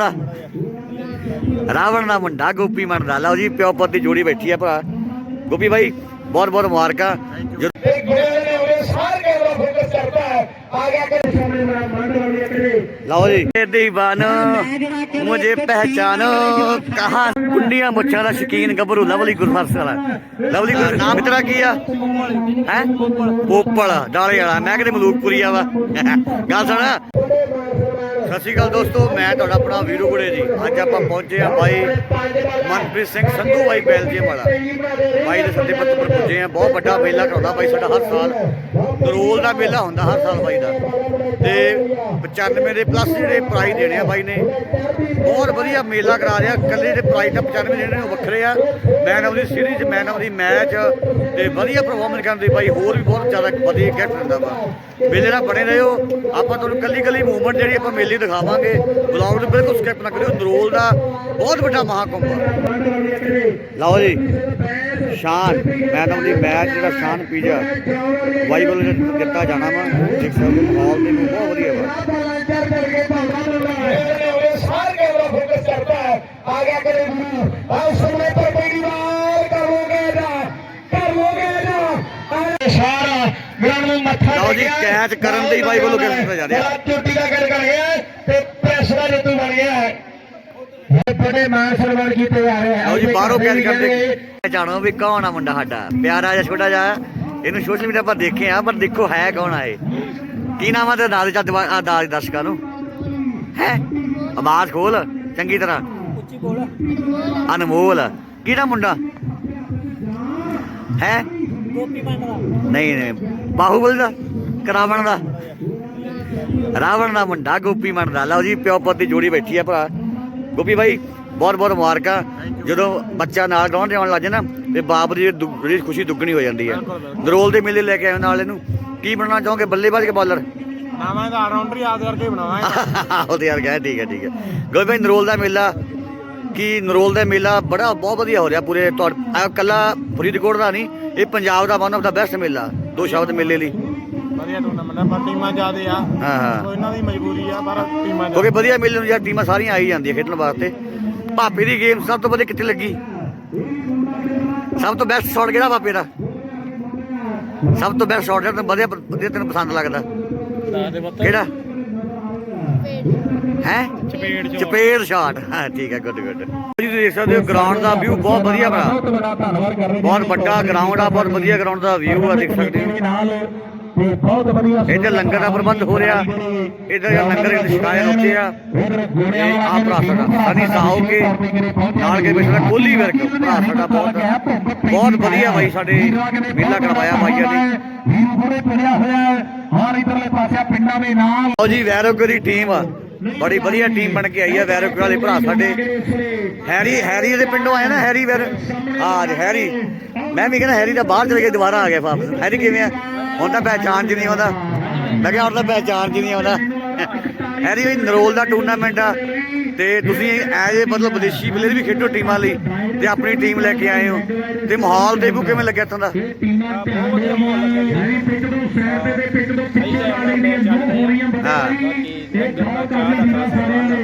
ਰਾਵਣ ਦਾ ਰਾਵਣ ਦਾ ਮੁੰਡਾ, ਗੋਪੀ ਮਨ ਲਓ ਜੀ, ਪਿਓ ਪੁੱਤ ਦੀ ਜੋੜੀ ਬੈਠੀ ਹੈ ਭਰਾ। ਗੋਪੀ ਭਾਈ ਬਹੁਤ ਬਹੁਤ ਮੁਬਾਰਕਾਂ। ਲਓ ਜੀ ਦੀਵਾਨ ਮੁਝੇ ਪਹਿਚਾਨੋ, ਕਹਾ ਕੁੰਡੀਆਂ ਮੁੱਛਾਂ ਦਾ ਸ਼ਕੀਨ ਗੱਭਰੂ। ਲਵਲੀ ਗੁਰਫਰਸ ਵਾਲਾ। ਲਵਲੀ ਗੁਰ ਨਾਮ ਤੇਰਾ ਕੀ ਆ? ਹੈ? ਪੋਪਲ ਡਾਲੇ ਵਾਲਾ। ਮੈਂ ਕਿਤੇ ਮਲੂਕਪੁਰੀਆ ਵਾ ਗੱਲ ਸੁਣ। ਸਤਿ ਸ਼੍ਰੀ ਅਕਾਲ ਦੋਸਤੋ, ਮੈਂ ਤੁਹਾਡਾ ਆਪਣਾ ਵੀਰੂ ਗੁੜੇ ਜੀ। ਅੱਜ ਆਪਾਂ ਪਹੁੰਚੇ ਆ ਬਾਈ ਮਨਪ੍ਰੀਤ ਸਿੰਘ ਸੰਧੂ ਬਾਈ ਬੈਲਜੀਅਮ ਵਾਲਾ। ਬਾਈ ਦੇ ਸੱਦੇ ਪੱਤ ਪਰ ਪੁੱਜੇ ਆ ਬਹੁਤ ਵੱਡਾ ਮੇਲਾ ਕਰਾਉਂਦਾ ਬਾਈ ਸਾਡਾ ਹਰ ਸਾਲ। ਦਰੋਲ ਦਾ ਮੇਲਾ ਹੁੰਦਾ ਹਰ ਸਾਲ ਬਾਈ ਦਾ। ਤੇ 95 ਦੇ ਪਲੱਸ ਜਿਹੜੇ ਪ੍ਰਾਈਜ਼ ਦੇਣੇ ਆ ਬਾਈ ਨੇ। ਬਹੁਤ ਵਧੀਆ ਮੇਲਾ ਕਰਾ ਰਿਹਾ। ਕੱਲੇ ਦੇ ਪ੍ਰਾਈਜ਼ ਤਾਂ 95 ਜਿਹੜੇ ਨੇ, ਉਹ ਵੱਖਰੇ ਆ। man of the series man of the match ਤੇ ਵਧੀਆ ਪਰਫਾਰਮੈਂਸ ਕਰਦੇ ਬਾਈ ਹੋਰ ਵੀ ਬਹੁਤ ਜ਼ਿਆਦਾ ਵਧੀਆ ਗਿਫਟ ਦਿੰਦਾ ਵਾ ਮੇਲੇ ਨਾਲ ਬਣੇ ਰਹੋ ਆਪਾਂ ਤੁਹਾਨੂੰ ਕੱਲੀ ਕੱਲੀ ਮੂਵਮੈਂਟ ਜਿਹੜੀ ਆਪਾਂ ਮੇਲੇ ਦਿਖਾਵਾਂਗੇ ਬਲੌਗ ਨੂੰ ਬਿਲਕੁਲ ਸਕਿਪ ਨਾ ਕਰਿਓ ਨਰੋਲ ਦਾ ਬਹੁਤ ਵੱਡਾ ਮਹਾਕੁੰਭ ਆ ਲਓ ਜੀ ਸ਼ਾਨ ਮੈਨ ਆਫ ਦੀ ਮੈਚ ਜਿਹੜਾ ਸ਼ਾਨ ਪੀਜਾ ਬਾਈ ਵੱਲੋਂ ਦਿੱਤਾ ਜਾਣਾ ਵਾ ਦੇਖ ਸਕਦੇ ਹੋ ਮਾਹੌਲ ਦੇ ਨੂੰ ਬਹੁਤ ਵਧੀਆ ਵਾ सार कैमरा फोकस करता है आगे आकर और समय पर ਕੈਚ ਕਰਨ ਦੇ ਬਾਈ ਵੱਲੋਂ ਦਿੱਤਾ ਜਾ ਰਿਹਾ ਚੋਟੀ ਦਾ ਗੱਲ ਕਰ ਗਿਆ ਤੇ ਪ੍ਰੈਸ ਦਾ ਜੇਤੂ ਬਣ ਗਿਆ ਹੈ। ਬੜੇ ਮਾਨ ਸਨਮਾਨ ਕੀਤੇ ਜਾ ਰਹੇ ਹਨ ਜੀ ਬਾਹਰੋਂ ਕੈਚ ਕਰਦੇ। ਜਾਣੋ। ਵੀ ਕੌਣ ਆ ਮੁੰਡਾ ਸਾਡਾ। ਪਿਆਰਾ ਜਿਹਾ ਛੋਟਾ ਜਿਹਾ। ਇਹਨੂੰ ਸੋਸ਼ਲ ਮੀਡੀਆ ਪਰ ਦੇਖੇ ਆ ਪਰ ਦੇਖੋ ਹੈ ਕੌਣ ਆ ਇਹ। ਕੀ ਨਾਮ ਆ ਤੇ ਚੱਦ ਦਰਸ਼ਕਾਂ ਨੂੰ। ਹੈ? ਆਵਾਜ਼ ਖੋਲ ਚੰਗੀ ਤਰ੍ਹਾਂ। ਉੱਚੀ ਬੋਲ ਅਨਮੋਲ। ਕਿਹੜਾ ਮੁੰਡਾ? ਹੈ? ਗੋਪੀ ਮੰਨ ਦਾ। ਨਹੀਂ ਨਹੀਂ। ਬਾਹੂਬਲ ਦਾ? ਕਰਾਵਣ ਦਾ ਰਾਵਣ ਦਾ ਮੁੰਡਾ ਗੋਪੀ ਮਨ ਦਾ ਲਓ ਜੀ ਪਿਓ ਪੁੱਤ ਦੀ ਜੋੜੀ ਬੈਠੀ ਆ ਭਰਾ। ਗੋਪੀ ਭਾਈ ਬਹੁਤ ਬਹੁਤ ਮੁਬਾਰਕਾਂ। ਜਦੋਂ ਬੱਚਾ ਨਾਲ ਗਾਉਣ ਲੱਗ ਜਾਏ ਨਾ ਤੇ ਬਾਪ ਦੀ ਜਿਹੜੀ ਖੁਸ਼ੀ ਦੁੱਗਣੀ ਹੋ ਜਾਂਦੀ ਹੈ ਨਰੋਲ ਦੇ ਮੇਲੇ ਲੈ ਕੇ ਆਏ ਨਾਲ ਇਹਨੂੰ ਕੀ ਬਣਨਾ ਚਾਹੋਗੇ ਬੱਲੇਬਾਜ਼ ਕੇ ਬਾਲਰ? ਨਾਵਾਂ ਦਾ ਰਾਉਂਡਰ ਯਾਦ ਕਰਕੇ ਬਣਾਵਾਂਗੇ ਉਹ ਤੇ ਯਾਰ ਕਹਿ ਠੀਕ ਹੈ ਠੀਕ ਹੈ। ਗੋਪੀ ਭਾਈ ਨਰੋਲ ਦਾ ਮੇਲਾ ਕੀ ਨਰੋਲ ਦਾ ਮੇਲਾ ਬੜਾ ਬਹੁਤ ਵਧੀਆ ਹੋ ਰਿਹਾ ਪੂਰੇ ਤੁਹਾਡਾ ਕੱਲਾ ਫਰੀਦਕੋਟ ਦਾ ਨਹੀਂ ਇਹ ਪੰਜਾਬ ਦਾ ਵਨ ਆਫ ਦਾ ਬੈਸਟ ਮੇਲਾ ਦੋ ਸ਼ਬਦ ਮੇਲੇ ਲਈ। ਵਧੀਆ ਟੂਰਨਾਮੈਂਟ ਆ ਪਰ ਟੀਮਾਂ ਜ਼ਿਆਦੇ ਆ। ਹਾਂ ਹਾਂ। ਕੋਈ ਇਹਨਾਂ ਦੀ ਮਜਬੂਰੀ ਆ ਪਰ ਟੀਮਾਂ ਕਿਉਂਕਿ ਵਧੀਆ ਮੇਲੇ ਨੂੰ ਯਾਰ ਟੀਮਾਂ ਸਾਰੀਆਂ ਆਈ ਜਾਂਦੀਆਂ ਖੇਡਣ ਵਾਸਤੇ। ਭਾਪੇ ਦੀ ਗੇਮ ਸਭ ਤੋਂ ਵਧੀਆ ਕਿੱਥੇ ਲੱਗੀ? ਸਭ ਤੋਂ ਬੈਸਟ ਸ਼ਾਟ ਕਿਹੜਾ ਭਾਪੇ ਦਾ? ਸਭ ਤੋਂ ਬੈਸਟ ਸ਼ਾਟ ਜਿਹੜਾ ਤੈਨੂੰ ਵਧੀਆ ਵਧੀਆ ਤੈਨੂੰ ਪਸੰਦ ਲੱਗਦਾ। ਜ਼ਿਆਦੇ ਬੱਤ ਕਿਹੜਾ? ਹੈ? ਚਪੇੜ ਚ ਚਪੇੜ ਸ਼ਾਟ ਹਾਂ ਠੀਕ ਹੈ ਗੁੱਡ ਗੁੱਡ ਤੁਸੀਂ ਦੇਖ ਸਕਦੇ ਹੋ ਗਰਾਊਂਡ ਦਾ ਵਿਊ ਬਹੁਤ ਵਧੀਆ ਬਣਾ। ਬਹੁਤ ਵੱਡਾ ਗਰਾਊਂਡ ਆ ਬਹੁਤ ਵਧੀਆ ਗਰਾਊਂਡ ਦਾ ਵਿਊ ਆ ਦੇਖ ਸਕਦੇ ਹੋ। ਨਾਲ ਤੇ ਬਹੁਤ ਵਧੀਆ ਇੱਧਰ ਲੰਗਰ ਦਾ ਪ੍ਰਬੰਧ ਹੋ ਰਿਹਾ ਇੱਧਰ ਲੰਗਰ ਦੇ ਸ਼ਿਕਾਇਤ ਉੱਤੇ ਆ, ਇਹ ਆ ਭਰਾ ਸਾਡਾ ਸਨੀ ਨਾਲ ਕੇ ਬੈਠਾ ਕੋਹਲੀ ਵਰਗ ਭਰਾ ਬਹੁਤ ਬਹੁਤ ਵਧੀਆ ਬਾਈ ਸਾਡੇ ਮੇਲਾ ਕਰਵਾਇਆ ਬਾਈਆਂ ਨੇ। ਵੀਰ ਹੁਣੇ ਪਿੜਿਆ ਹੋਇਆ ਹਰ ਇਧਰਲੇ ਪਾਸੇ ਪਿੰਡਾਂ ਦੇ ਨਾਲ ਲਓ ਜੀ ਵੈਰੋਕ ਦੀ ਟੀਮ ਬੜੀ ਵਧੀਆ ਟੀਮ ਬਣ ਕੇ ਆਈ ਆ ਵੈਰੋਕ ਵਾਲੇ ਭਰਾ ਸਾਡੇ। ਹੈਰੀ ਹੈਰੀ ਦੇ ਪਿੰਡੋਂ ਆਇਆ ਨਾ, ਹੈਰੀ ਵੈਰ ਆ ਹੈਰੀ। ਮੈਂ ਵੀ ਕਹਿੰਦਾ ਹੈਰੀ ਦਾ ਬਾਹਰ ਚਲੇ ਗਿਆ ਦੁਬਾਰਾ ਆ ਗਿਆ ਵਾਪਸ। ਹੈਰੀ ਕਿਵੇਂ ਆ? ਹੁਣ ਤਾਂ ਪਹਿਚਾਣ ਚ ਨਹੀਂ ਆਉਂਦਾ ਮੈਂ ਕਿਹਾ ਹੁਣ ਤਾਂ ਪਹਿਚਾਣ ਚ ਨਹੀਂ ਆਉਂਦਾ ਹੈਰੀ ਵੀ ਨਰੋਲ ਦਾ ਟੂਰਨਾਮੈਂਟ ਆ। ਤੇ ਤੁਸੀਂ ਐਜ ਏ ਮਤਲਬ ਵਿਦੇਸ਼ੀ ਪਲੇਅਰ ਵੀ ਖੇਡੋ ਟੀਮਾਂ ਲਈ ਤੇ ਆਪਣੀ ਟੀਮ ਲੈ ਕੇ ਆਏ ਹੋ। ਤੇ ਮਾਹੌਲ ਦੇਖੋ ਕਿਵੇਂ ਲੱਗਿਆ ਤੁਹਾਨੂੰ ਦਾ। ਹੈ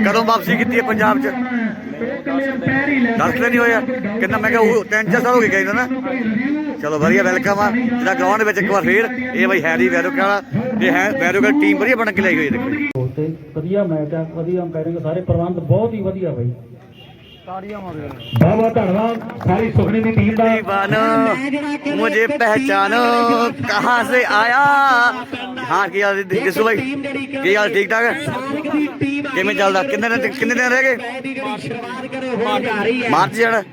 ਕਦੋਂ ਵਾਪਸੀ ਕੀਤੀ ਹੈ ਪੰਜਾਬ ਚ? ਪੈਰ ਹੀ ਲੈ ਦਸ ਦਿਨ ਹੀ ਹੋਇਆ ਕਿੰਨਾ? ਮੈਂ ਕਿਹਾ ਉਹ ਤਿੰਨ ਚਾਰ ਸਾਲ ਹੋ ਗਏ ਗਏ ਨਾ ਚਲੋ ਵਧੀਆ ਵੈਲਕਮ ਆ। ਜਿਹੜਾ ਗਰਾਊਂਡ ਵਿੱਚ ਇੱਕ ਵਾਰ ਫੇਰ, ਇਹ ਬਾਈ ਹੈਰੀ ਵੈਰੋਕ ਵਾਲਾ ਇਹ ਹੈ ਵੈਰੋਕ ਟੀਮ ਵਧੀਆ ਬਣ ਕੇ ਲਈ ਹੋਈ ਦੇਖੋ ਜੀ। ਵਧੀਆ ਮੈਚ ਆ, ਵਧੀਆ ਅੰਪਾਇਰਿੰਗ ਸਾਰੇ ਪ੍ਰਬੰਧ ਬਹੁਤ ਹੀ ਵਧੀਆ ਬਾਈ। ਬਹੁਤ ਬਹੁਤ ਧੰਨਵਾਦ ਸਾਰੀ ਸੁਖਣੀ ਦੀ ਟੀਮ ਦਾ दीवानो मुझे पहचानो कहाँ से आया हाँ ਕੀ ਹਾਲ ਜੀ ਦੱਸੋ ਬਾਈ ਕੀ ਹਾਲ ਠੀਕ ਠਾਕ ਕਿਵੇਂ ਚੱਲਦਾ ਕਿੰਨੇ ਦਿਨ ਕਿੰਨੇ ਦਿਨ ਰਹਿ ਗਏ ਮਾਰਚ ਜਾਣਾ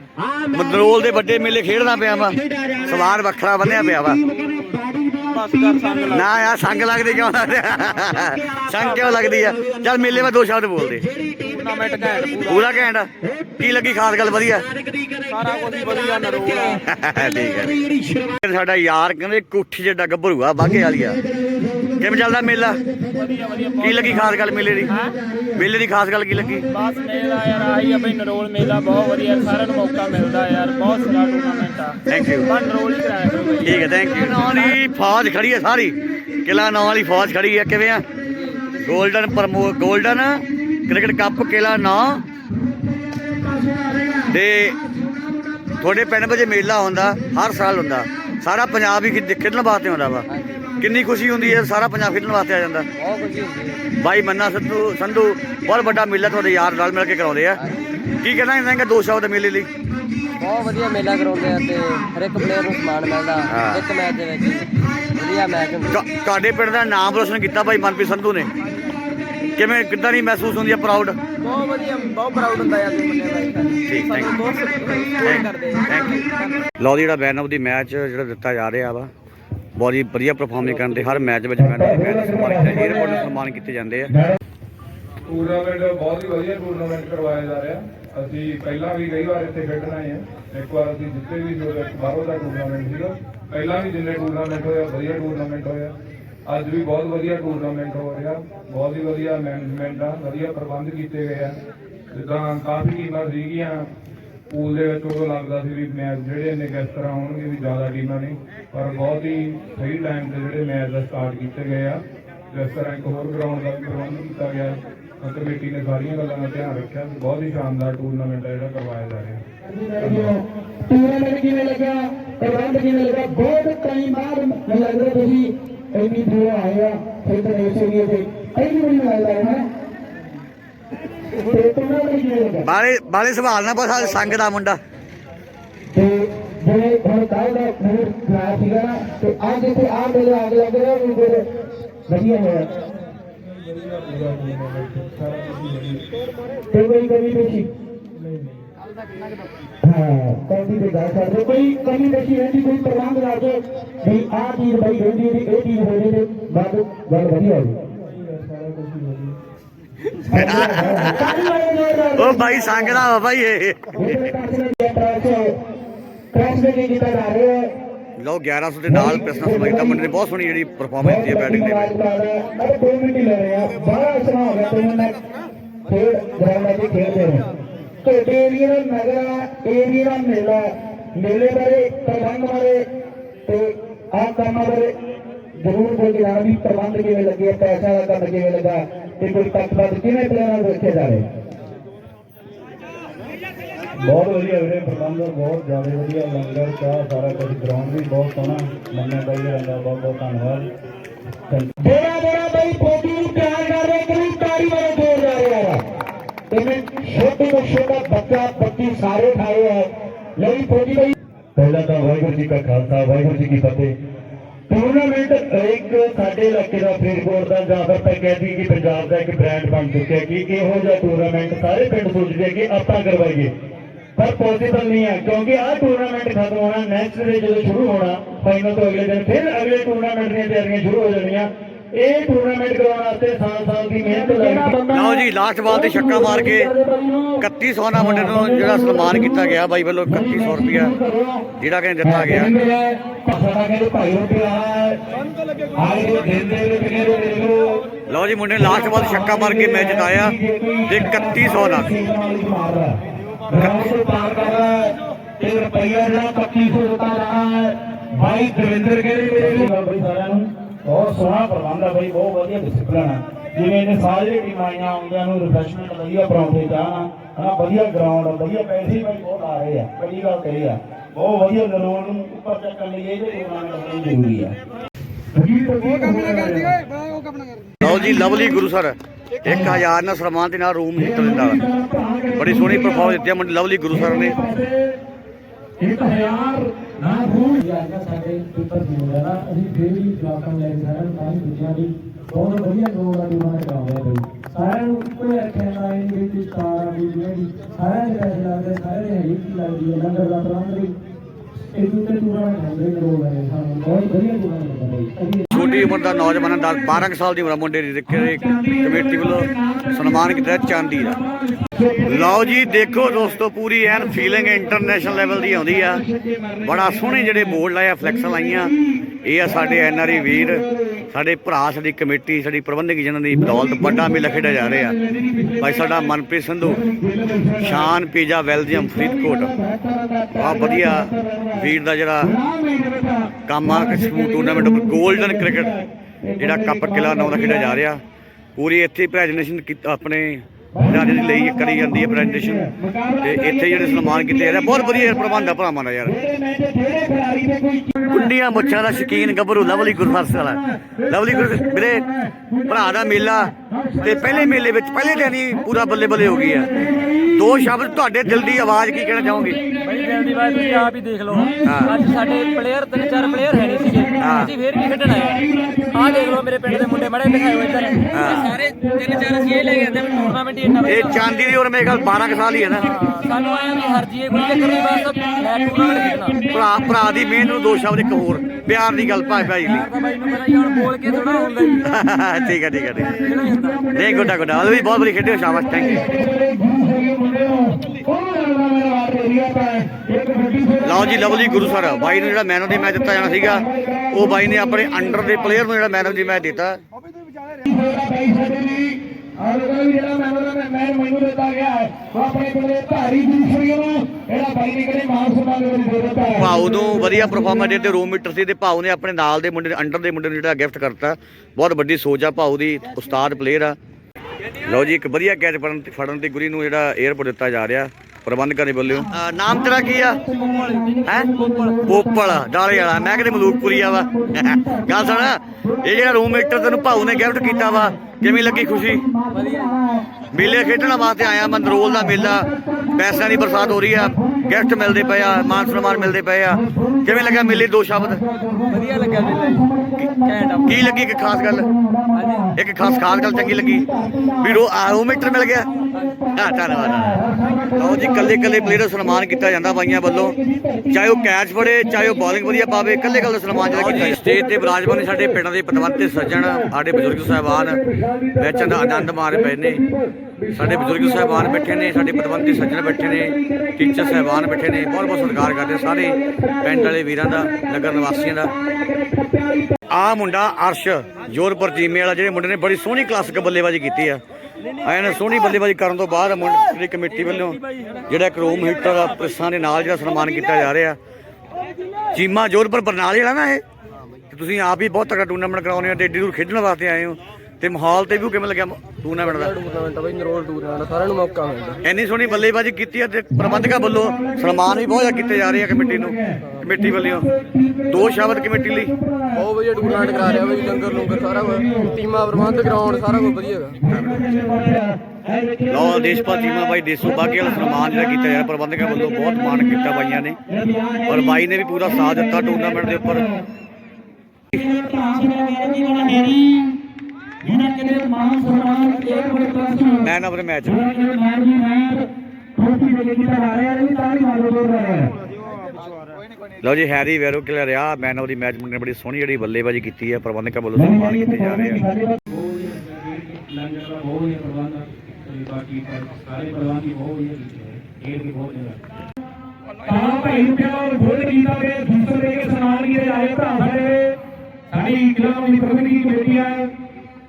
ਮਦਰੋਲ ਦੇ ਵੱਡੇ ਮੇਲੇ ਖੇਡਦਾ ਪਿਆ ਵਾ ਸਵਾਰ ਵੱਖਰਾ ਬੰਨਿਆ ਪਿਆ ਵਾ ਬਸ ਕਰ ਸੰਗ ਲਾ ਨਾ ਯਾਰ ਸੰਗ ਲੱਗਦੀ ਕਿਉਂ ਸੰਗ ਕਿਉਂ ਲੱਗਦੀ ਆ ਚੱਲ ਮੇਲੇ ਮੈਂ ਦੋ ਸ਼ਬਦ ਬੋਲਦੇ ਟੂਰਨਾਮੈਂਟ ਘੈਂਟ ਪੂਰਾ। ਪੂਰਾ ਘੈਂਟ। ਕੀ ਲੱਗੀ ਖਾਸ ਗੱਲ ਵਧੀਆ? ਸਾਰਾ ਕੁਝ ਵਧੀਆ ਨਰੋਲ ਆ ਠੀਕ ਹੈ। ਸਾਡਾ ਯਾਰ ਕਹਿੰਦੇ ਕੋਠੀ ਜਿੱਡਾ ਗੱਭਰੂ ਆ ਬਾਗੇ ਵਾਲੀਆ। ਕਿਵੇਂ ਚੱਲਦਾ ਮੇਲਾ? ਕੀ ਲੱਗੀ ਖਾਸ ਗੱਲ ਮੇਲੇ ਦੀ? ਮੇਲੇ ਦੀ ਖਾਸ ਗੱਲ ਕੀ ਲੱਗੀ? ਬਸ ਮੇਲਾ ਯਾਰ ਆਹੀ ਆ ਬਈ ਨਰੋਲ ਮੇਲਾ ਬਹੁਤ ਵਧੀਆ ਸਾਰਿਆਂ ਨੂੰ ਮੌਕਾ ਮਿਲਦਾ ਯਾਰ ਬਹੁਤ ਸੋਹਣਾ ਟੂਰਨਾਮੈਂਟ ਆ। ਥੈਂਕ ਯੂ ਪਰ ਨਰੋਲ ਹੀ ਕਰਾਇਆ ਕਰੋ। ਬਈ ਠੀਕ ਹੈ ਥੈਂਕ ਯੂ ਨਾਂ ਦੀ ਫੌਜ ਖੜੀ ਹੈ ਸਾਰੀ। ਕਿਲਾ ਨਾਂ ਵਾਲੀ ਫੌਜ ਖੜੀ ਹੈ ਕਿਵੇਂ ਆ? Golden promo golden cricket cup ਕਿਲਾ ਨਾ। ਤੇ ਤੁਹਾਡੇ ਪਿੰਡ ਵਿੱਚ ਮੇਲਾ ਹੁੰਦਾ ਹਰ ਸਾਲ ਹੁੰਦਾ। ਸਾਰਾ ਪੰਜਾਬ ਹੀ ਖੇਡ- ਖੇਡਣ ਵਾਸਤੇ ਆਉਂਦਾ ਵਾ। ਕਿੰਨੀ ਖੁਸ਼ੀ ਹੁੰਦੀ ਹੈ ਸਾਰਾ ਪੰਜਾਬ ਖੇਡਣ ਵਾਸਤੇ ਆ ਜਾਂਦਾ। ਬਹੁਤ ਖੁਸ਼ੀ ਹੁੰਦੀ ਹੈ। ਬਾਈ ਮੰਨਾ ਸੰਧੂ ਸੰਧੂ ਬਹੁਤ ਵੱਡਾ ਮੇਲਾ ਤੁਹਾਡੇ ਯਾਰ ਨਾਲ ਮਿਲ ਕੇ ਕਰਾਉਂਦੇ ਆ। ਕੀ ਕਹਿਣਾ ਚਾਹੁੰਦੇ ਦੋ ਸ਼ਬਦ ਮੇਲੇ ਲਈ? ਬਹੁਤ ਵਧੀਆ ਮੇਲਾ ਕਰਾਉਂਦੇ ਆ ਤੇ ਹਰ ਇੱਕ ਪਲੇਅਰ ਨੂੰ ਸਮਾਨ ਮਿਲਦਾ। ਇੱਕ ਮੈਚ ਦੇ ਵਿੱਚ। ਵਧੀਆ ਮੈਚ ਤੁਹਾਡੇ ਪਿੰਡ ਦਾ ਨਾਮ ਰੋਸ਼ਨ ਕੀਤਾ ਬਾਈ ਮਨਪ੍ਰੀਤ ਸੰਧੂ ਨੇ। ਕਿਵੇਂ ਕਿੱਦਾਂ ਦੀ ਮਹਿਸੂਸ ਹੁੰਦੀ ਹੈ ਪ੍ਰਾਊਡ ਬਹੁਤ ਵਧੀਆ ਬਹੁਤ ਪ੍ਰਾਊਡ ਹੁੰਦਾ ਯਾਰ ਤੇ ਮੰਨੇ ਬਾਈ ਠੀਕ, ਕਰਦੇ ਆ। ਥੈਂਕ ਯੂ ਲਓ ਜੀ ਜਿਹੜਾ ਬੈਨ ਆਫ ਦੀ ਮੈਚ ਜਿਹੜਾ ਦਿੱਤਾ ਜਾ ਰਿਹਾ ਵਾ ਬਹੁਤ ਹੀ ਵਧੀਆ ਪਰਫਾਰਮਿੰਗ ਕਰਨ ਦੇ ਹਰ ਮੈਚ ਵਿੱਚ ਮੈਨ ਆਫ ਦੀ ਮੈਚ ਸਨਮਾਨ ਕੀਤਾ ਜੀ ਰਿਪੋਰਟ ਸਨਮਾਨ ਕੀਤੇ ਜਾਂਦੇ ਆ। ਟੂਰਨਾਮੈਂਟ ਬਹੁਤ ਹੀ ਵਧੀਆ ਟੂਰਨਾਮੈਂਟ ਕਰਵਾਇਆ ਜਾ ਰਿਹਾ। ਅਸੀਂ ਪਹਿਲਾਂ ਵੀ ਕਈ ਵਾਰ ਇੱਥੇ ਖੇਡਣ ਆਏ ਹਾਂ। ਇੱਕ ਵਾਰ ਅਸੀਂ ਜਿੱਤੇ ਵੀ ਜੋ ਇੱਕ ਬਾਹਰੋਂ ਦਾ ਟੂਰਨਾਮੈਂਟ ਸੀਗਾ। ਪਹਿਲਾਂ ਵੀ ਜਿੰਨੇ ਟੂਰਨਾਮੈਂਟ ਹੋਇਆ ਵਧੀਆ ਟੂਰਨਾਮੈਂਟ ਹੋਇਆ ਅੱਜ ਵੀ ਬਹੁਤ ਵਧੀਆ ਟੂਰਨਾਮੈਂਟ ਹੋ ਰਿਹਾ, ਬਹੁਤ ਹੀ ਵਧੀਆ ਮੈਨੇਜਮੈਂਟ ਆ, ਵਧੀਆ ਪ੍ਰਬੰਧ ਕੀਤੇ ਗਏ ਆ। ਜਿੱਦਾਂ ਕਾਫੀ ਟੀਮਾਂ ਸੀਗੀਆਂ ਪੂਲ ਦੇ ਵਿੱਚ ਉਦੋਂ ਲੱਗਦਾ ਸੀ ਵੀ ਮੈਚ ਜਿਹੜੇ ਨੇ ਕਿਸ ਤਰ੍ਹਾਂ ਹੋਣਗੇ ਵੀ ਜ਼ਿਆਦਾ ਟੀਮਾਂ ਨੇ, ਪਰ ਬਹੁਤ ਹੀ ਸਹੀ ਟਾਈਮ ਤੇ ਜਿਹੜੇ ਮੈਚ ਦਾ ਸਟਾਰਟ ਕੀਤੇ ਗਏ ਆ। ਜਿਸ ਤਰ੍ਹਾਂ ਇੱਕ ਹੋਰ ਗਰਾਊਂਡ ਦਾ ਵੀ ਪ੍ਰਬੰਧ ਕੀਤਾ ਗਿਆ। ਤਾਂ ਕਮੇਟੀ ਨੇ ਸਾਰੀਆਂ ਗੱਲਾਂ ਦਾ ਧਿਆਨ ਰੱਖਿਆ, ਬਹੁਤ ਹੀ ਸ਼ਾਨਦਾਰ ਟੂਰਨਾਮੈਂਟ ਹੈ ਜਿਹੜਾ ਕਰਵਾਇਆ ਜਾ ਰਿਹਾ। ਟੂਰਨਾਮੈਂਟ ਕਿਵੇਂ ਲੱਗਾ ਪ੍ਰਬੰਧ ਕਿਵੇਂ ਲੱਗਾ ਬਹੁਤ ਟਾਈਮ ਬਾਅਦ ਮੈਨੂੰ ਲੱਗਦਾ ਤੁਸੀਂ ਇੰਨੀ ਦੂਰ ਆਏ ਆ ਖੇਤਰ ਇਸ ਏਰੀਏ ਤੇ ਇੰਨੀ ਬੜੀ ਲੱਗਦਾ ਹੈ ਨਾ। ਤੇ ਟੂਰਨਾਮੈਂਟ ਕਿਵੇਂ ਲੱਗਾ ਬਾਲੇ ਬਾਲੇ ਸੰਭਾਲ ਨਾ ਬਸ ਸੰਗ ਦਾ ਮੁੰਡਾ। ਤੇ ਜਿਹੜੇ ਹੁਣ ਕੱਲ ਦਾ ਮੂਡ ਖਰਾਬ ਸੀਗਾ ਤੇ ਅੱਜ ਇੱਥੇ ਆ ਮੇਰੇ ਆਗ ਲੱਗ ਰਿਹਾ ਵੀ ਫਿਰ ਵਧੀਆ ਹੋਇਆ। ਤੇ ਕੋਈ ਕਮੀ ਪੇਸ਼ੀ ਹਾਂ ਕੋਈ ਤੇ ਗੱਲ ਕਰਦੇ ਕੋਈ ਕਮੀ ਪੇਸ਼ੀ ਰਹਿੰਦੀ ਕੋਈ ਪ੍ਰਬੰਧ ਕਰ ਦੋ ਵੀ ਆਹ ਚੀਜ਼ ਬਈ ਰਹਿੰਦੀ ਹੈ ਇਹ ਚੀਜ਼ ਹੋ ਜੇ ਤੇ ਬਾਅਦ ਗੱਲ ਵਧੀਆ ਹੋ ਉਹ ਬਾਈ ਸੰਗ ਦਾ ਵਾ ਬਾਈ ਇਹ। ਦੇ ਲਓ 1100 ਦੇ ਨਾਲ ਪਿਸਨਾ ਸਮਾਈਦਾ ਮੁੰਡੇ ਨੇ ਬਹੁਤ ਸੋਹਣੀ ਜਿਹੜੀ ਪਰਫਾਰਮੈਂਸ ਦਿੱਤੀ ਹੈ ਬੈਟਿੰਗ ਦੇ ਵਿੱਚ। ਅਰੇ ਦੋ ਮਿੰਟ ਹੀ ਲੈ ਰਹੇ ਆ ਬੜਾ ਸਮਾਂ ਹੋ ਗਿਆ ਤੁਹਾਨੂੰ ਮੈਂ ਖੇਡ ਗਰਾਊਂਡ 'ਤੇ ਖੇਡਦੇ ਰਹੇ। ਤੁਹਾਡੇ ਏਰੀਆ ਦਾ ਨਗਰ ਆ ਏਰੀਆ ਦਾ ਮੇਲਾ ਮੇਲੇ ਬਾਰੇ ਪ੍ਰਬੰਧ ਬਾਰੇ ਤੇ ਆਹ ਕੰਮਾਂ ਬਾਰੇ ਜ਼ਰੂਰ ਕੋਈ ਜਾਣ ਵੀ ਪ੍ਰਬੰਧ ਕਿਵੇਂ ਲੱਗੇ ਆ, ਪੈਸਾ ਦਾ ਕੰਮ ਕਿਵੇਂ ਲੱਗਾ ਤੇ ਕੋਈ ਤੱਕਬਦ ਕਿਵੇਂ ਪਲਾਨ ਰੱਖੇ ਜਾ ਰਹੇ ਬਹੁਤ ਵਧੀਆ ਵੀਰੇ ਪ੍ਰਬੰਧ ਬਹੁਤ ਜ਼ਿਆਦਾ ਵਧੀਆ ਲੰਗਰ ਚਾਹ ਸਾਰਾ ਕੁਝ ਗਰਾਊਂਡ ਵੀ ਬਹੁਤ ਛੋਟੇ ਤੋਂ ਛੋਟਾ ਬੱਚਾ ਬੱਚੀ ਸਾਰੇ ਖਾਏ ਹੈ ਲਈ ਪੋਟੀ ਬਈ ਪਹਿਲਾਂ ਤਾਂ ਵਾਹਿਗੁਰੂ ਜੀ ਕਾ ਖਾਲਸਾ ਵਾਹਿਗੁਰੂ ਜੀ ਕੀ ਫਤਿਹ ਟੂਰਨਾਮੈਂਟ ਇੱਕ ਸਾਡੇ ਇਲਾਕੇ ਦਾ ਫਰੀਦਕੋਟ ਦਾ ਜਾਂ ਫਿਰ ਆਪਾਂ ਕਿ ਪੰਜਾਬ ਦਾ ਇੱਕ ਬ੍ਰਾਂਡ ਬਣ ਚੁੱਕਿਆ ਕਿ ਇਹੋ ਜਿਹਾ ਟੂਰਨਾਮੈਂਟ ਸਾਰੇ ਪਿੰਡ ਸੋਚਦੇ ਕਿ ਆਪਾਂ ਕਰਵਾਈਏ ਪਰ ਪੋਸੀਬਲ ਨਹੀਂ ਹੈ ਕਿਉਂਕਿ ਆਹ ਟੂਰਨਾਮੈਂਟ ਖਤਮ ਹੋਣਾ ਨੈਕਸਟ ਡੇ ਜਦੋਂ ਸ਼ੁਰੂ ਹੋਣਾ ਫਾਈਨਲ ਤੋਂ ਅਗਲੇ ਦਿਨ ਫਿਰ ਅਗਲੇ ਟੂਰਨਾਮੈਂਟ ਦੀਆਂ ਤਿਆਰੀਆਂ ਸ਼ੁਰੂ ਹੋ ਜਾਣੀਆਂ। ਇਹ ਟੂਰਨਾਮੈਂਟ ਕਰਾਉਣ ਵਾਸਤੇ ਸਾਲ ਸਾਲ ਦੀ ਮਿਹਨਤ ਲੱਗਦੀ ਲਓ ਜੀ ਲਾਸਟ ਬਾਲ ਤੇ ਛੱਕਾ ਮਾਰ ਕੇ 3100 ਨਾਲ ਮੁੰਡੇ ਨੂੰ ਜਿਹੜਾ ਸਨਮਾਨ ਕੀਤਾ ਗਿਆ ਬਾਈ ਵੱਲੋਂ 3100 ਰੁਪਇਆ ਜਿਹੜਾ ਕਿ ਦਿੱਤਾ ਗਿਆ। ਸਾਡਾ ਕਹਿੰਦੇ ਭਾਈ ਰੋਟੀ ਆ ਆਏ ਦੇ ਦਿਨ ਦੇ ਵਿੱਚ ਕਹਿੰਦੇ ਦੇਖ ਲਓ ਲਓ ਜੀ ਮੁੰਡੇ ਨੇ ਲਾਸਟ ਬਾਲ ਤੇ ਛੱਕਾ ਮਾਰ ਕੇ ਮੈਚ ਜਿਤਾਇਆ ਤੇ 3100 ਨਾਲ। ਪਾਰ ਕਰ ਰਹਾ ਹੈ ਤੇ ਰੁਪਈਆ ਜਿਹੜਾ 2500 ਦਿੱਤਾ ਜਾਣਾ ਹੈ। ਭਾਈ ਦਵਿੰਦਰ ਕਹਿੰਦੇ ਮੇਰੇ ਲਈ ਬਈ ਸਾਰਿਆਂ ਨੂੰ। ਬਹੁਤ ਸੋਹਣਾ ਪ੍ਰਬੰਧ ਆ ਬਈ ਬਹੁਤ ਵਧੀਆ ਡਿਸਪਲਿਨ ਆ। ਜਿਵੇਂ ਇਹਨੇ ਸਾਰੀਆਂ ਟੀਮਾਂ ਆਈਆਂ ਆਉਂਦਿਆਂ ਨੂੰ ਰਿਫਰੈਸ਼ਮੈਂਟ ਵਧੀਆ ਪਰੌਂਠੇ ਚਾਹਣਾ ਹਨਾ ਵਧੀਆ ਗਰਾਊਂਡ ਵਧੀਆ ਪੈਸੇ ਵੀ ਬਈ ਬਹੁਤ ਆ ਰਹੇ ਆ ਪਹਿਲੀ ਗੱਲ ਇਹ ਆ। ਬਹੁਤ ਵਧੀਆ ਨਰੋਲ ਨੂੰ ਉੱਪਰ ਚੱਕਣ ਲਈ ਇਹਦੇ ਟੂਰਨਾਮੈਂਟ ਬਹੁਤ ਜ਼ਰੂਰੀ ਆ। ਲਓ ਜੀ ਲਵਲੀ ਗੁਰੂ ਸਰ। 1000 ਨਾਲ ਸਨਮਾਨ ਤੇ ਨਾਲ ਰੂਮ ਹੀਟਰ ਦਿੰਦਾ ਵਾ ਬੜੀ ਸੋਹਣੀ ਪਰਫਾਰਮੈਂਸ ਦਿੱਤੀ ਮੁੰਡੇ ਲਵਲੀ ਗੁਰੂ ਸਰ ਨੇ। ਇੱਕ ਹਜ਼ਾਰ ਨਾ ਫੋਨ ਯਾਰ ਸਾਡੇ ਪੇਪਰ ਦੀ ਹੁੰਦਾ ਨਾ ਅਸੀਂ ਫੇਰ ਵੀ ਜਵਾਕਾਂ ਨੂੰ ਲੈ ਕੇ ਸਾਰਿਆਂ ਨੂੰ ਸਾਰੀ ਦੂਜਿਆਂ ਦੀ ਬਹੁਤ ਵਧੀਆ ਲੋਕ ਦਾ ਟੂਰਨਾਮੈਂਟ ਕਰਾਉਂਦੇ ਆ ਬਈ। ਸਾਰਿਆਂ ਨੂੰ ਕੋਈ ਰੱਖਿਆ ਨਾ ਇਹ ਵੀ ਕੋਈ ਸਟਾਰ ਆ ਵੀ ਵੀ ਸਾਰਿਆਂ ਦੇ ਪੈਸੇ ਲੱਗਦੇ ਸਾਰੇ ਨੇ ਇੱਕ ਹੀ ਲੱਗਦੀ ਹੈ ਲੰਗਰ ਦਾ ਪ੍ਰਬੰਧ ਵੀ। ਇਹ ਦੂਜੇ ਟੂਰਨਾਮੈਂਟ ਹੁੰਦੇ ਨੇ ਲੋਕ ਨੇ ਸਾਨੂੰ ਬਹੁਤ ਵਧੀਆ ਟੂਰਨਾਮੈਂਟ ਹੁੰਦਾ ਬਈ। ਛੋਟੀ ਉਮਰ ਦਾ ਨੌਜਵਾਨ ਦਾ 12 ਕੁ ਸਾਲ ਦੀ ਉਮਰ ਦਾ ਮੁੰਡੇ ਦੀ ਕਿ ਕਮੇਟੀ ਵੱਲੋਂ ਸਨਮਾਨ ਕੀਤਾ ਚਾਂਦੀ ਦਾ। ਲਓ ਜੀ, ਦੇਖੋ ਦੋਸਤੋ, ਪੂਰੀ ਐਨ ਫੀਲਿੰਗ ਇੰਟਰਨੈਸ਼ਨਲ ਲੈਵਲ ਦੀ ਆਉਂਦੀ ਆ। ਬੜਾ ਸੋਹਣੇ ਜਿਹੜੇ ਬੋਰਡ ਲਾਇਆ ਫਲੈਕਸ ਲਾਈਆਂ। ਇਹ ਆ ਸਾਡੇ ਐਨਆਰਈ ਵੀਰ, ਸਾਡੇ ਭਰਾ, ਸਾਡੀ ਕਮੇਟੀ, ਸਾਡੀ ਪ੍ਰਬੰਧਕ ਜਿਨ੍ਹਾਂ ਦੀ ਬਦੌਲਤ ਵੱਡਾ ਮੇਲਾ ਖੇਡਿਆ ਜਾ ਰਿਹਾ। ਭਾਈ ਸਾਡਾ ਮਨਪ੍ਰੀਤ ਸੰਧੂ, ਸ਼ਾਨ ਪੀਜਾ ਵੈਲਜੀਅਮ ਫਰੀਦਕੋਟ ਆ ਵਧੀਆ ਵੀਰ ਦਾ ਜਿਹੜਾ ਕੰਮ ਆ, ਕਸ਼ਮੀਰ ਟੂਰਨਾਮੈਂਟ 골ਡਨ ਕ੍ਰਿਕਟ ਜਿਹੜਾ ਕੱਪ ਕਿਲਾ ਨਾਮ ਦਾ ਖੇਡਿਆ ਜਾ ਰਿਹਾ। ਪੂਰੀ ਇੱਥੇ ਪ੍ਰੈਜੈਂਟੇਸ਼ਨ ਕੀਤਾ, ਆਪਣੇ ਜਾਣੇ ਦੀ ਲਈ ਕਰੀ ਜਾਂਦੀ ਹੈ ਪ੍ਰੈਜੈਂਟੇਸ਼ਨ ਤੇ ਇੱਥੇ ਜਿਹੜੇ ਸਨਮਾਨ ਕੀਤੇ ਜਾ ਰਹੇ, ਬਹੁਤ ਵਧੀਆ ਪ੍ਰਬੰਧ ਆ ਭਰਾਵਾਂ ਦਾ ਯਾਰ। ਕੁੰਡੀਆਂ ਮੁੱਛਾਂ ਦਾ ਸ਼ਕੀਨ ਗੱਭਰੂ ਲਵਲੀ ਗੁਰਫਰਸ ਵਾਲਾ। ਲਵਲੀ ਗੁਰ ਮੇਰੇ ਭਰਾ ਦਾ ਮੇਲਾ ਤੇ ਪਹਿਲੇ ਮੇਲੇ ਵਿੱਚ ਪਹਿਲੇ ਦਿਨ ਹੀ ਪੂਰਾ ਬੱਲੇ ਬੱਲੇ ਹੋ ਗਈ ਆ। ਦੋ ਸ਼ਬਦ ਤੁਹਾਡੇ ਦਿਲ ਦੀ ਆਵਾਜ਼ ਕੀ ਕਹਿਣਾ ਚਾਹੋਗੇ? ਬਈ ਦਿਲ ਦੀ ਬਾਤ ਤੁਸੀਂ ਆਪ ਹੀ ਦੇਖ ਲਓ। ਹਾਂ। ਅੱਜ ਸਾਡੇ ਪਲੇਅਰ ਤਿੰਨ ਚਾਰ ਪਲੇਅਰ ਹੈ ਨਹੀਂ ਸੀਗੇ। ਹਾਂ। ਅਸੀਂ ਫੇਰ ਵੀ ਖੇਡਣ ਆਏ ਆਹ ਦੇਖ ਲਓ ਮੇਰੇ ਪਿੰਡ ਦੇ ਮੁੰਡੇ ਮੜੇ ਦਿਖਾਏ ਹੋਏ ਇੱਧਰ। ਇਹ ਸਾਰੇ ਤਿੰਨ ਚਾਰ ਅਸੀਂ ਇਹ ਲੈ ਗਏ ਤੇ ਟੂਰਨਾਮੈਂਟ ਹੀ ਇੰਨਾ ਇਹ ਵਧੀਆ ਚਾਂਦੀ ਦੀ ਉਮਰ ਮੇਰੇ ਖਿਆਲ 12 ਕੁ ਸਾਲ ਹੀ ਹੈ ਨਾ। ਸਾਨੂੰ ਆਇਆ ਵੀ ਹਰ ਜੀਏ ਕੋਈ ਚੱਕਰ ਨਹੀਂ ਬਸ ਮੈਂ ਟੂਰਨਾਮੈਂਟ ਖੇਡਣਾ। ਭਰਾ ਭਰਾ ਦੀ ਮਿਹਨਤ ਨੂੰ ਦੋ ਸ਼ਬਦ ਇੱਕ ਹੋਰ। ਪਿਆਰ ਦੀ ਗੱਲ ਭਾਈ ਭਾਈ ਲਈ ਤਾਂ ਬਾਈ ਨੂੰ ਪਤਾ ਹੀ ਆ, ਹੁਣ ਬੋਲ ਕੇ ਥੋੜਾ ਹੁੰਦਾ ਜੀ ਠੀਕ ਹੈ ਠੀਕ ਹੈ ਠੀਕ ਹੈ ਜਿਹੜਾ ਨਹੀਂ ਗੁੱਡਾ ਗੁੱਡਾ। ਉਹ ਵੀ ਬਹੁਤ ਵਧੀਆ ਖੇਡੇ ਹੋ, ਸ਼ਾਬਾਸ਼ ਥੈਂਕ ਯੂ ਲਓ ਜੀ ਲਵਲੀ ਗੁਰੂ ਸਰ। ਬਾਈ ਨੂੰ ਜਿਹੜਾ ਮੈਨ ਆਫ ਦੀ ਮੈਚ ਦਿੱਤਾ ਜਾਣਾ ਸੀਗਾ ਉਹ ਬਾਈ ਨੇ ਆਪਣੇ ਅੰਡਰ ਦੇ ਪਲੇਅਰ ਨੂੰ ਜਿਹੜਾ ਮੈਨ ਆਫ ਦੀ ਮੈਚ ਦਿੱਤਾ। ਜਿਹੜਾ ਮੈਨ ਮੈਨ ਮੈਨੂੰ ਦਿੱਤਾ ਗਿਆ ਹੈ। ਉਹ ਆਪਣੇ ਕੋਲ ਭਾਰੀ ਦੂਸਰੀਆਂ ਨੂੰ, ਜਿਹੜਾ ਬਾਈ ਨੇ ਕਦੇ ਮਾਨ ਸਨਮਾਨ ਦੇ ਵਿੱਚ ਦੇ ਦਿੱਤਾ ਹੈ। ਭਾਊ ਨੂੰ ਵਧੀਆ ਪਰਫਾਰਮੈਂਸ ਦੇ ਰੂਮ ਮੀਟਰ ਸੀ ਤੇ ਭਾਊ ਨੇ ਆਪਣੇ ਨਾਲ ਦੇ ਮੁੰਡੇ ਅੰਡਰ ਦੇ ਮੁੰਡੇ ਨੂੰ ਜਿਹੜਾ ਗਿਫਟ ਕਰਤਾ। ਬਹੁਤ ਵੱਡੀ ਸੋਚ ਆ ਭਾਊ ਦੀ, ਉਸਤਾਦ ਪਲੇਅਰ ਆ। ਲਓ ਜੀ, ਇੱਕ ਵਧੀਆ ਕੈਚ ਫੜਨ ਫੜਨ ਤੇ ਗੁਰੀ ਨੂੰ ਜਿਹੜਾ 에ਅਰਪੋਰਟ ਦਿੱਤਾ ਜਾ ਰਿਹਾ। ਪ੍ਰਬੰਧਕਾਂ ਦੇ ਵੱਲੋਂ। ਨਾਮ ਤੇਰਾ ਕੀ ਆ? ਹੈ? ਪੋਪਲ ਡਾਲੇ ਵਾਲਾ। ਮੈਂ ਕਿਤੇ ਮਲੂਕਪੁਰੀ ਆ ਵਾ। ਗੱਲ ਸੁਣ, ਇਹ ਜਿਹੜਾ ਰੂਮ ਮੀਟਰ ਤੈਨੂੰ ਭਾਊ ਨੇ ਗਿਫਟ ਕੀਤਾ ਵਾ, ਕਿਵੇਂ ਲੱਗੀ ਖੁਸ਼ੀ? ਮੇਲੇ ਖੇਡਣ ਵਾਸਤੇ ਆਇਆ, ਮੰਦਰੋਲ ਦਾ ਮੇਲਾ। ਪੈਸਿਆਂ ਦੀ ਬਰਸਾਤ ਹੋ ਰਹੀ ਆ ਗਿਫਟ ਮਿਲਦੇ ਪਏ ਆ, ਮਾਨ ਸਨਮਾਨ ਮਿਲਦੇ ਪਏ ਆ। ਕਿਵੇਂ ਲੱਗਾ ਮੇਲੇ ਦੋ ਸ਼ਬਦ? ਵਧੀਆ ਲੱਗਾ ਮੇਲਾ। ਜੀ ਘੈਂਟ ਆ। ਕੀ ਲੱਗੀ ਇੱਕ ਖਾਸ ਗੱਲ? ਇੱਕ ਖਾਸ ਖਾਸ ਗੱਲ ਚੰਗੀ ਲੱਗੀ। ਵੀ ਰੋ ਆਰੋ ਮੀਟਰ ਮਿਲ ਗਿਆ। ਹਾਂ ਧੰਨਵਾਦ। ਲਓ ਜੀ ਕੱਲੇ ਕੱਲੇ ਪਲੇਅਰ ਦਾ ਸਨਮਾਨ ਕੀਤਾ ਜਾਂਦਾ ਬਾਈਆਂ ਵੱਲੋਂ। ਚਾਹੇ ਉਹ ਕੈਚ ਫੜੇ ਚਾਹੇ ਉਹ ਬੋਲਿੰਗ ਵਧੀਆ ਪਾਵੇ ਕੱਲੇ ਕੱਲੇ ਸਨਮਾਨ ਜਿਹੜਾ ਕੀਤਾ ਸਟੇਜ ਤੇ ਵਿਰਾਜਮਾਨ ਨੇ ਸਾਡੇ ਪਿੰਡ ਦੇ ਪਤਵੰਤ ਸੱਜਣ ਸਾਡੇ ਬਜ਼ੁਰਗ ਸਾਹਿਬਾਨ ਮੈਚਾਂ ਦਾ ਆਨੰਦ ਮਾਰ ਪਏ ਨੇ। ਸਾਡੇ ਬਜ਼ੁਰਗ ਸਾਹਿਬਾਨ ਬੈਠੇ ਨੇ, ਸਾਡੇ ਪਤਵੰਤ ਸੱਜਣ ਬੈਠੇ ਨੇ ਟੀਚਰ ਸਾਹਿਬਾਨ ਬੈਠੇ ਨੇ, ਬਹੁਤ ਬਹੁਤ ਸਤਿਕਾਰ ਕਰਦੇ ਸਾਰੇ ਪਿੰਡ ਵਾਲੇ ਵੀਰਾਂ ਦਾ, ਨਗਰ ਨਿਵਾਸੀਆਂ ਦਾ। ਆ ਮੁੰਡਾ ਅਰਸ਼ ਜੋਰਪੁਰ ਚੀਮੇ ਵਾਲਾ, ਜਿਹੜੇ ਮੁੰਡੇ ਨੇ ਬੜੀ ਸੋਹਣੀ ਕਲਾਸਿਕ ਬੱਲੇਬਾਜ਼ੀ ਕੀਤੀ ਆ। ਆਇਆ ਨੇ ਸੋਹਣੀ ਬੱਲੇਬਾਜ਼ੀ ਕਰਨ ਤੋਂ ਬਾਅਦ ਮੁੰਡੇ ਦੀ ਕਮੇਟੀ ਵੱਲੋਂ ਜਿਹੜਾ ਕਰੋਮ ਹੀਟਰ ਆ ਦੇ ਨਾਲ ਜਿਹੜਾ ਸਨਮਾਨ ਕੀਤਾ ਜਾ ਰਿਹਾ। ਚੀਮਾ ਜੋਰਪੁਰ ਬਰਨਾਲੇ ਵਾਲਾ ਨਾ ਇਹ? ਤੁਸੀਂ ਆਪ ਹੀ ਬਹੁਤ ਤਕੜਾ ਟੂਰਨਾਮੈਂਟ ਕਰਾਉਨੇ ਹੋ ਤੇ ਏਡੀ ਦੂਰ ਖੇਡਣ ਵਾਸਤੇ ਆਏ ਹੋ। ਤੇ ਮਾਹੌਲ ਤੇ ਵੀ ਕਿਵੇਂ ਲੱਗਿਆ? ਟੂਰਨਾਮੈਂਟ ਦਾ ਟੂਰਨਾਮੈਂਟ ਬਈ ਨਰੋਲ ਟੂਰਨਾਮੈਂਟ ਸਾਰਿਆਂ ਨੂੰ ਮੌਕਾ ਮਿਲਦਾ। ਇੰਨੀ ਸੋਹਣੀ ਬੱਲੇਬਾਜ਼ੀ ਕੀਤੀ ਆ ਤੇ ਪ੍ਰਬੰਧਕਾਂ ਵੱਲੋਂ। ਸਨਮਾਨ ਵੀ ਬਹੁਤ ਜ਼ਿਆਦਾ ਕੀਤੇ ਜਾ ਰਹੇ ਆ ਕਮੇਟੀ ਨੂੰ ਕਮੇਟੀ ਵੱਲੋਂ। ਦੋ ਸ਼ਬਦ ਕਮੇਟੀ ਲਈ। ਬਹੁਤ ਵਧੀਆ ਟੂਰਨਾਮੈਂਟ ਕਰਾ ਰਿਹਾ ਬਈ ਲੰਗਰ ਲੰਗਰ ਸਾਰਾ ਟੀਮਾਂ ਪ੍ਰਬੰਧ ਗਰਾਊਂਡ ਸਾਰਾ ਕੁਝ ਵਧੀਆ ਹੈਗਾ। ਲਓ ਦੇਸ਼ਪਾਲ ਟੀਮਾਂ ਬਾਈ ਦੇਸੂ ਬਾਕੀ ਵਾਲਾ ਸਨਮਾਨ ਜਿਹੜਾ ਕੀਤਾ ਜਾ ਰਿਹਾ ਪ੍ਰਬੰਧਕਾਂ ਵੱਲੋਂ ਬਹੁਤ ਮਾਣ ਕੀਤਾ ਬਾਈਆਂ ਨੇ। ਔਰ ਬਾਈ ਨੇ ਵੀ ਪੂਰਾ ਸਾਥ ਦਿੱਤਾ ਟੂਰਨਾਮੈਂਟ ਦੇ ਉੱਪਰ। ਮਾਨ ਸਨਮਾਨ ਇੱਕ ਬੜੇ plus man of the match man ਟੋਪੀ ਦੇ ਕੇ ਰਿਹਾ ਹੈ ਮਾਰੋ ਲਓ ਜੀ ਹੈਰੀ ਵੈਰੋ ਕਿਲਰ ਰਿਹਾ? ਮੈਨ ਆਫ ਦੀ ਮੈਚ ਨੇ ਬੜੀ ਸੋਹਣੀ ਜਿਹੜੀ ਬੱਲੇਬਾਜ਼ੀ ਕੀਤੀ ਹੈ ਪ੍ਰਬੰਧਕਾਂ ਵੱਲੋਂ ਸਨਮਾਨ ਕੀਤੇ ਜਾ ਰਹੇ ਆ ਲੰਗਰ ਦਾ ਬਹੁਤ ਵਧੀਆ ਪ੍ਰਬੰਧ ਆ ਤੇ ਬਾਕੀ ਸਾਰੇ ਪ੍ਰਬੰਧ ਹੀ। ਬਹੁਤ ਵਧੀਆ ਕੀਤੇ ਹੋਏ ਖੇਡ ਵੀ ਬਹੁਤ ਚੰਗਾ ਤਾਂ ਭਾਈ ਪਿਆਰ ਫੁੱਲ ਕੀਤਾ ਤੇ ਦੂਸਰੇ ਦੇ ਸਨਮਾਨ ਕੀਤੇ ਜਾ ਰਹੇ ਭਰਾ ਸਾਡੇ। ਸਾਡੀ ਕਲਮ ਦੀ ਪ੍ਰਬੰਧਕੀ ਕਮੇਟੀ ਹੈ।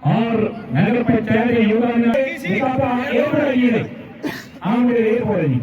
ਔਰ ਨਗਰ ਪੰਚਾਇਤ ਦੇ ਯੋਗਦਾਨ ਨਾਲ ਇਹ ਆਪਾਂ ਇਹ ਬਣਾਈਏ ਆਮ ਮੇਰੇ ਇਹ ਹੋਇਆ ਜੀ